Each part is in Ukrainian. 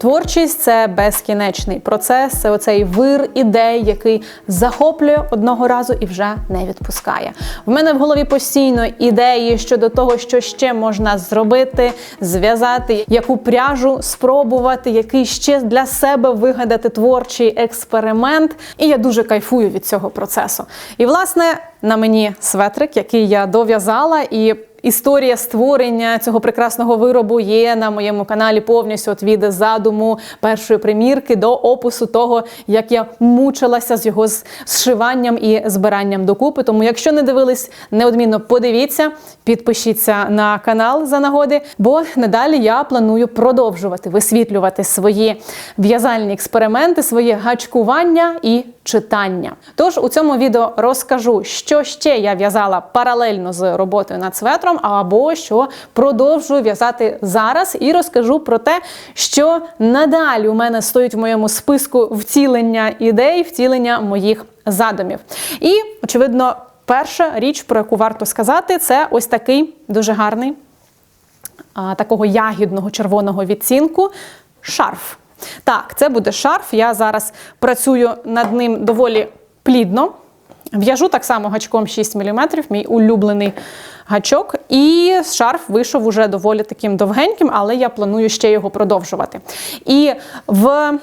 Творчість це безкінечний процес, це оцей вир ідей, який захоплює одного разу і вже не відпускає. В мене в голові постійно ідеї щодо того, що ще можна зробити, зв'язати, яку пряжу спробувати, який ще для себе вигадати творчий експеримент. І я дуже кайфую від цього процесу. І власне на мені светрик, який я дов'язала і. Історія створення цього прекрасного виробу є на моєму каналі повністю от від задуму першої примірки до опису того, як я мучилася з його зшиванням і збиранням докупи. Тому, якщо не дивились, неодмінно подивіться, підпишіться на канал за нагоди, бо надалі я планую продовжувати висвітлювати свої в'язальні експерименти, своє гачкування і читання. Тож у цьому відео розкажу, що ще я в'язала паралельно з роботою над светром, або що продовжую в'язати зараз, і розкажу про те, що надалі у мене стоїть в моєму списку втілення ідей, втілення моїх задумів. І, очевидно, перша річ, про яку варто сказати, це ось такий дуже гарний, такого ягідного червоного відцінку шарф. Так, це буде шарф. Я зараз працюю над ним доволі плідно. В'яжу так само гачком 6 мм, мій улюблений гачок. І шарф вийшов уже доволі таким довгеньким, але я планую ще його продовжувати. І в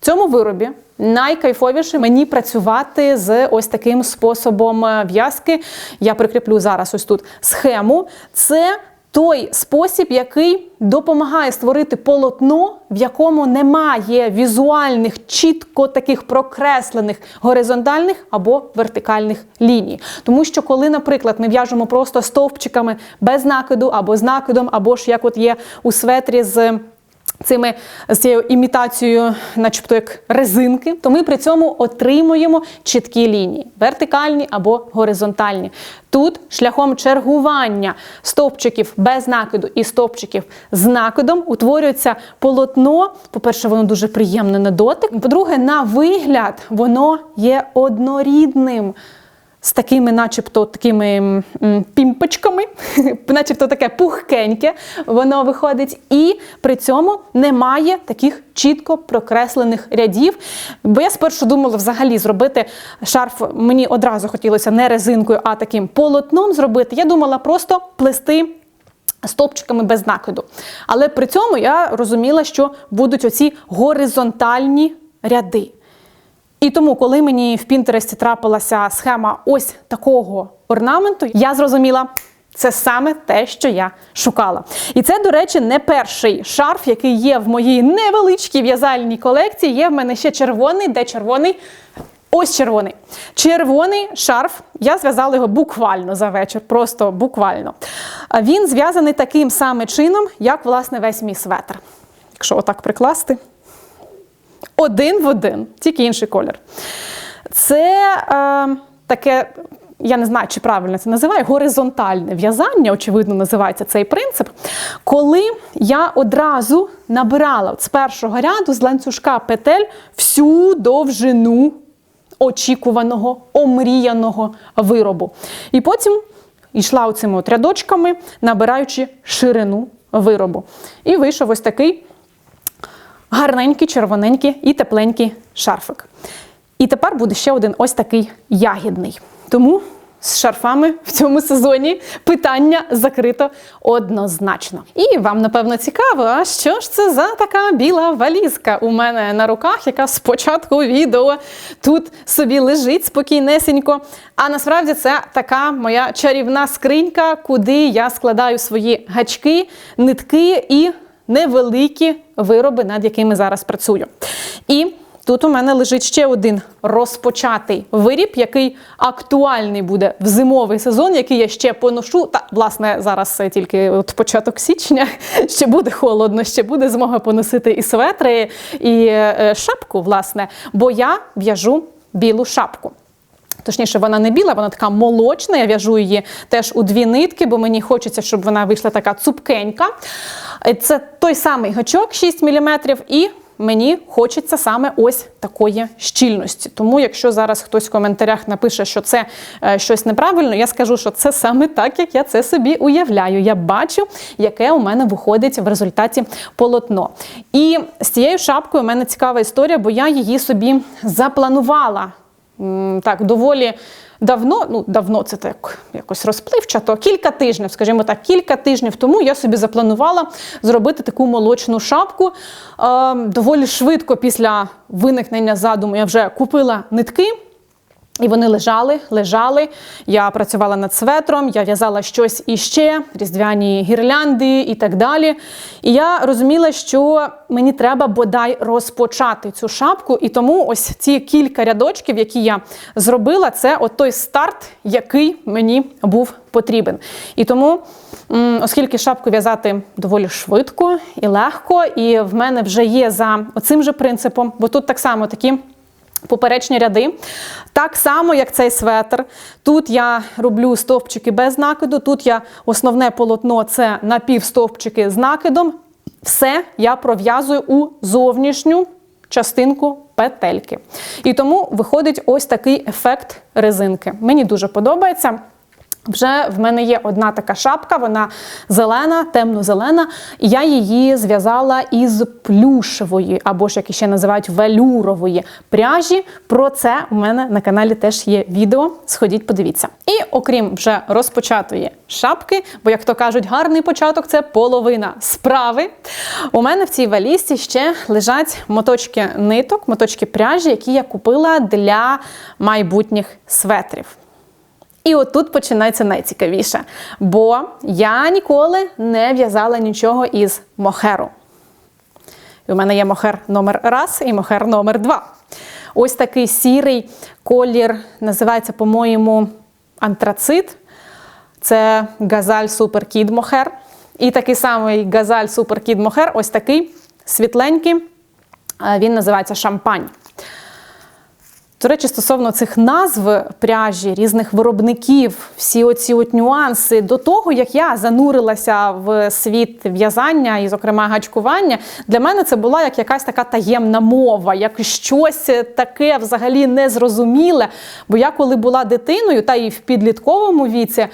цьому виробі найкайфовіше мені працювати з ось таким способом в'язки. Я прикріплю зараз ось тут схему. Це той спосіб, який допомагає створити полотно, в якому немає візуальних, чітко таких прокреслених горизонтальних або вертикальних ліній. Тому що, коли, наприклад, ми в'яжемо просто стовпчиками без накиду або з накидом, або ж як от є у светрі з. Цими з цією імітацією, начебто як резинки, то ми при цьому отримуємо чіткі лінії вертикальні або горизонтальні. Тут шляхом чергування стовпчиків без накиду і стовпчиків з накидом утворюється полотно. По-перше, воно дуже приємне на дотик. По-друге, на вигляд воно є однорідним з такими, начебто, такими пімпочками, начебто таке пухкеньке, воно виходить, і при цьому немає таких чітко прокреслених рядів. Бо я спершу думала взагалі зробити шарф, мені одразу хотілося не резинкою, а таким полотном зробити. Я думала просто плести. Стопчиками без накиду. Але при цьому я розуміла, що будуть оці горизонтальні ряди. І тому, коли мені в Пінтересті трапилася схема ось такого орнаменту, я зрозуміла. Це саме те, що я шукала. І це, до речі, не перший шарф, який є в моїй невеличкій в'язальній колекції. Є в мене ще червоний, де червоний. Ось червоний. Червоний шарф. Я зв'язала його буквально за вечір, просто буквально. Він зв'язаний таким самим чином, як, власне, весь мій светр. Якщо отак прикласти один в один, тільки інший колір. Це е, таке, я не знаю, чи правильно це називає, горизонтальне в'язання, очевидно, називається цей принцип. Коли я одразу набирала з першого ряду з ланцюжка петель всю довжину очікуваного, омріяного виробу. І потім йшла оцими от рядочками, набираючи ширину виробу. І вийшов ось такий гарненький, червоненький і тепленький шарфик. І тепер буде ще один ось такий ягідний. Тому з шарфами в цьому сезоні питання закрито однозначно. І вам, напевно, цікаво, а що ж це за така біла валізка у мене на руках, яка спочатку відео тут собі лежить спокійнесенько. А насправді це така моя чарівна скринька, куди я складаю свої гачки, нитки і невеликі вироби, над якими зараз працюю. І тут у мене лежить ще один розпочатий виріб, який актуальний буде в зимовий сезон, який я ще поношу. Та, власне, зараз тільки от початок січня, ще буде холодно, ще буде змога поносити і светри, і е, шапку, власне, бо я в'яжу білу шапку. Точніше, вона не біла, вона така молочна. Я в'яжу її теж у дві нитки, бо мені хочеться, щоб вона вийшла така цупкенька. Це той самий гачок 6 мм і мені хочеться саме ось такої щільності. Тому, якщо зараз хтось в коментарях напише, що це е, щось неправильно, я скажу, що це саме так, як я це собі уявляю. Я бачу, яке у мене виходить в результаті полотно. І з цією шапкою у мене цікава історія, бо я її собі запланувала так доволі. Давно, ну давно це так якось розпливчато, кілька тижнів, скажімо так, кілька тижнів тому я собі запланувала зробити таку молочну шапку. Е, доволі швидко після виникнення задуму я вже купила нитки. І вони лежали, лежали. Я працювала над светром, я в'язала щось іще, різдвяні гірлянди і так далі. І я розуміла, що мені треба бодай розпочати цю шапку. І тому ось ці кілька рядочків, які я зробила, це от той старт, який мені був потрібен. І тому, оскільки шапку в'язати доволі швидко і легко, і в мене вже є за оцим же принципом, бо тут так само такі. Поперечні ряди. Так само, як цей светр. Тут я роблю стовпчики без накиду, тут я основне полотно це напівстовпчики з накидом. Все я пров'язую у зовнішню частинку петельки. І тому виходить ось такий ефект резинки. Мені дуже подобається. Вже в мене є одна така шапка, вона зелена, темно-зелена, і я її зв'язала із плюшевої, або ж як ще називають велюрової пряжі. Про це у мене на каналі теж є відео. Сходіть, подивіться. І окрім вже розпочатої шапки, бо, як то кажуть, гарний початок це половина справи. У мене в цій валізці ще лежать моточки ниток, моточки пряжі, які я купила для майбутніх светрів. І отут починається найцікавіше, бо я ніколи не в'язала нічого із мохеру. І у мене є мохер номер раз і мохер номер два. Ось такий сірий колір, називається, по-моєму, антрацит. Це газаль Супер Кід Мохер. І такий самий газаль Супер Кід Мохер, ось такий світленький. Він називається шампань. До речі, стосовно цих назв пряжі, різних виробників, всі оці от нюанси до того, як я занурилася в світ в'язання і, зокрема, гачкування, для мене це була як якась така таємна мова, як щось таке взагалі незрозуміле. Бо я, коли була дитиною, та і в підлітковому віці.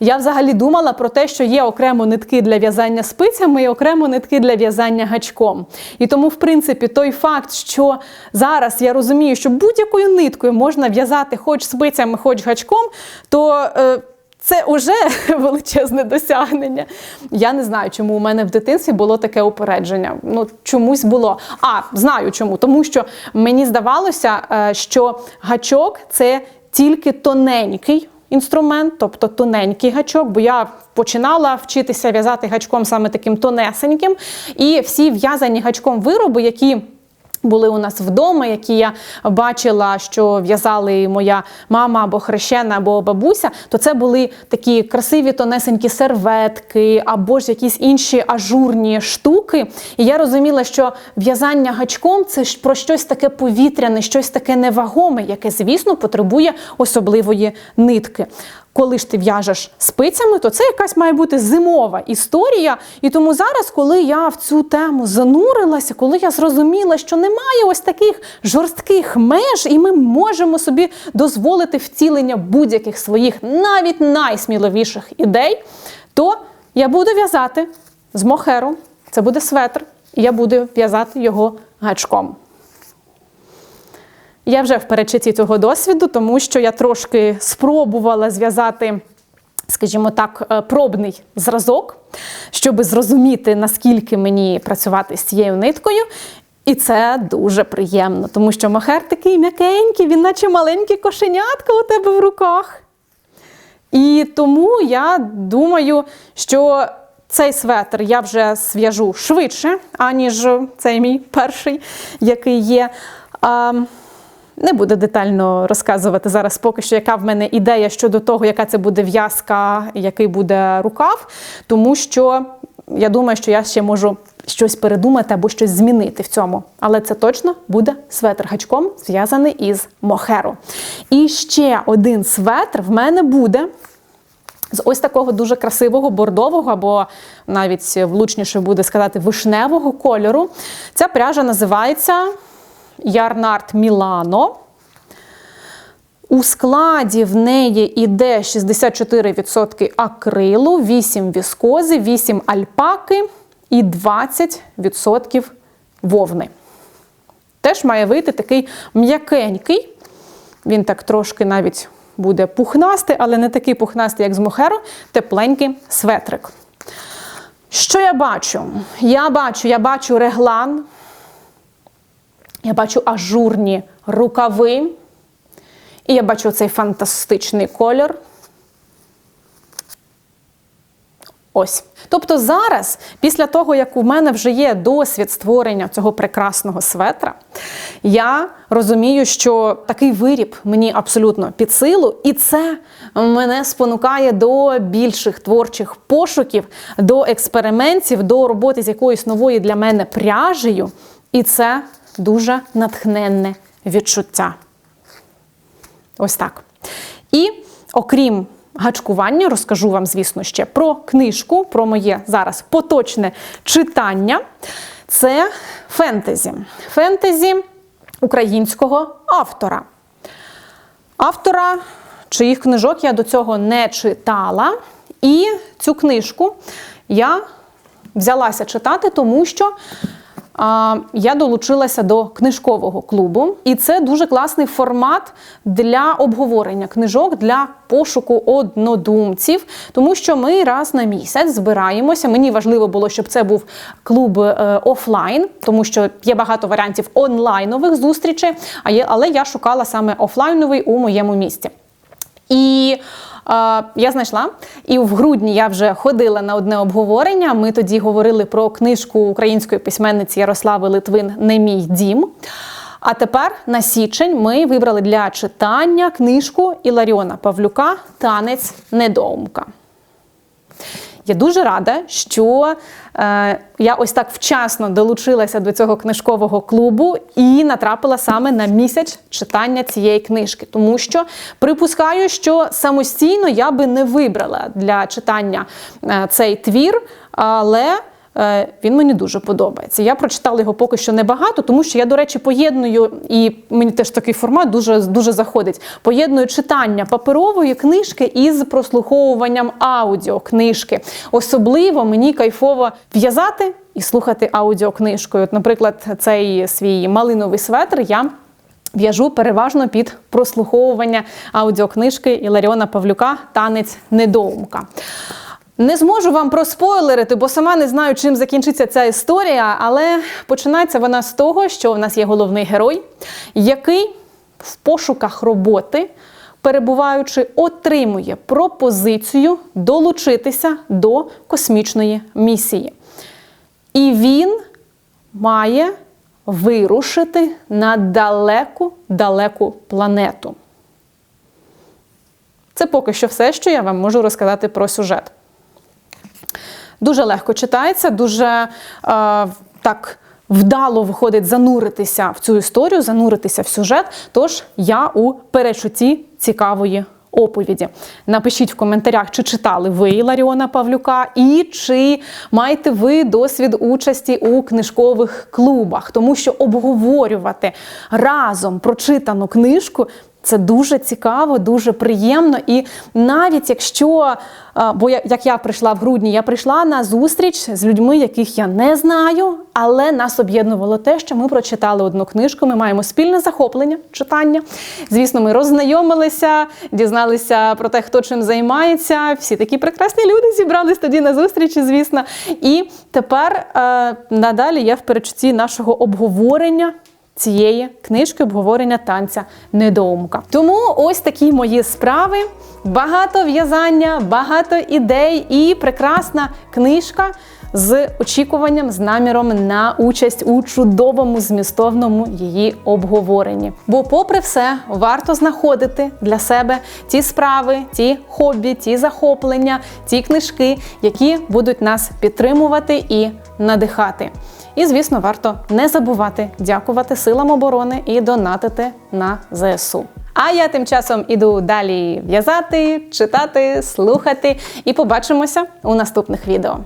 Я взагалі думала про те, що є окремо нитки для в'язання спицями і окремо нитки для в'язання гачком. І тому, в принципі, той факт, що зараз я розумію, що будь-якою ниткою можна в'язати хоч спицями, хоч гачком, то. Е, це вже величезне досягнення. Я не знаю, чому у мене в дитинстві було таке упередження. Ну, чомусь було. А, знаю чому. Тому що мені здавалося, е, що гачок це тільки тоненький інструмент, тобто тоненький гачок, бо я починала вчитися в'язати гачком саме таким тонесеньким. І всі в'язані гачком вироби, які були у нас вдома, які я бачила, що в'язали моя мама або хрещена, або бабуся, то це були такі красиві тонесенькі серветки, або ж якісь інші ажурні штуки. І я розуміла, що в'язання гачком це ж про щось таке повітряне, щось таке невагоме, яке, звісно, потребує особливої нитки коли ж ти в'яжеш спицями, то це якась має бути зимова історія. І тому зараз, коли я в цю тему занурилася, коли я зрозуміла, що немає ось таких жорстких меж, і ми можемо собі дозволити втілення будь-яких своїх, навіть найсміливіших ідей, то я буду в'язати з мохеру, це буде светр, і я буду в'язати його гачком. Я вже в перечутті цього досвіду, тому що я трошки спробувала зв'язати, скажімо так, е, пробний зразок, щоб зрозуміти, наскільки мені працювати з цією ниткою. І це дуже приємно, тому що мохер такий м'якенький, він наче маленький кошенятка у тебе в руках. І тому я думаю, що цей светр я вже зв'яжу швидше, аніж цей мій перший, який є. Не буду детально розказувати зараз, поки що, яка в мене ідея щодо того, яка це буде в'язка, який буде рукав, тому що я думаю, що я ще можу щось передумати або щось змінити в цьому. Але це точно буде светр гачком, зв'язаний із мохеру. І ще один светр в мене буде З ось такого дуже красивого бордового, або навіть влучніше буде сказати вишневого кольору. Ця пряжа називається Ярнард Мілано. У складі в неї йде 64% акрилу, 8 віскози, 8 альпаки і 20% вовни. Теж має вийти такий м'якенький. Він так трошки навіть буде пухнастий, але не такий пухнастий, як з мохеро, тепленький светрик. Що я бачу? Я бачу, я бачу реглан, я бачу ажурні рукави. І я бачу цей фантастичний колір. Ось. Тобто зараз, після того, як у мене вже є досвід створення цього прекрасного светра, я розумію, що такий виріб мені абсолютно під силу, і це мене спонукає до більших творчих пошуків, до експериментів, до роботи з якоюсь новою для мене пряжею. І це дуже натхненне відчуття. Ось так. І окрім гачкування, розкажу вам, звісно, ще про книжку, про моє зараз поточне читання. Це фентезі. Фентезі українського автора. Автора, чиїх книжок я до цього не читала. І цю книжку я взялася читати, тому що я долучилася до книжкового клубу, і це дуже класний формат для обговорення книжок для пошуку однодумців, тому що ми раз на місяць збираємося. Мені важливо було, щоб це був клуб е, офлайн, тому що є багато варіантів онлайнових зустрічей, але я шукала саме офлайновий у моєму місті. І я знайшла. І в грудні я вже ходила на одне обговорення. Ми тоді говорили про книжку української письменниці Ярослави Литвин Не мій дім. А тепер на січень ми вибрали для читання книжку Іларіона Павлюка Танець недоумка. Я дуже рада, що е, я ось так вчасно долучилася до цього книжкового клубу і натрапила саме на місяць читання цієї книжки, тому що припускаю, що самостійно я би не вибрала для читання е, цей твір, але він мені дуже подобається. Я прочитала його поки що небагато, тому що я, до речі, поєдную, і мені теж такий формат дуже дуже заходить. Поєдную читання паперової книжки із прослуховуванням аудіокнижки. Особливо мені кайфово в'язати і слухати аудіокнижкою. От, Наприклад, цей свій малиновий светр я. В'яжу переважно під прослуховування аудіокнижки Іларіона Павлюка Танець недоумка. Не зможу вам проспойлерити, бо сама не знаю, чим закінчиться ця історія, але починається вона з того, що в нас є головний герой, який в пошуках роботи, перебуваючи, отримує пропозицію долучитися до космічної місії. І він має вирушити на далеку далеку планету. Це поки що все, що я вам можу розказати про сюжет. Дуже легко читається, дуже е, так. Вдало виходить зануритися в цю історію, зануритися в сюжет. Тож я у перечутті цікавої оповіді. Напишіть в коментарях, чи читали ви Ларіона Павлюка, і чи маєте ви досвід участі у книжкових клубах, тому що обговорювати разом прочитану книжку це дуже цікаво, дуже приємно. І навіть якщо, бо як я прийшла в грудні, я прийшла на зустріч з людьми, яких я не знаю, але нас об'єднувало те, що ми прочитали одну книжку. Ми маємо спільне захоплення читання. Звісно, ми роззнайомилися, дізналися про те, хто чим займається. Всі такі прекрасні люди зібрались тоді на зустрічі, звісно. І тепер надалі я в перечутті нашого обговорення цієї книжки обговорення танця недоумка. Тому ось такі мої справи. Багато в'язання, багато ідей і прекрасна книжка з очікуванням, з наміром на участь у чудовому змістовному її обговоренні. Бо, попри все, варто знаходити для себе ті справи, ті хобі, ті захоплення, ті книжки, які будуть нас підтримувати і надихати. І, звісно, варто не забувати дякувати силам оборони і донатити на ЗСУ. А я тим часом іду далі в'язати, читати, слухати і побачимося у наступних відео.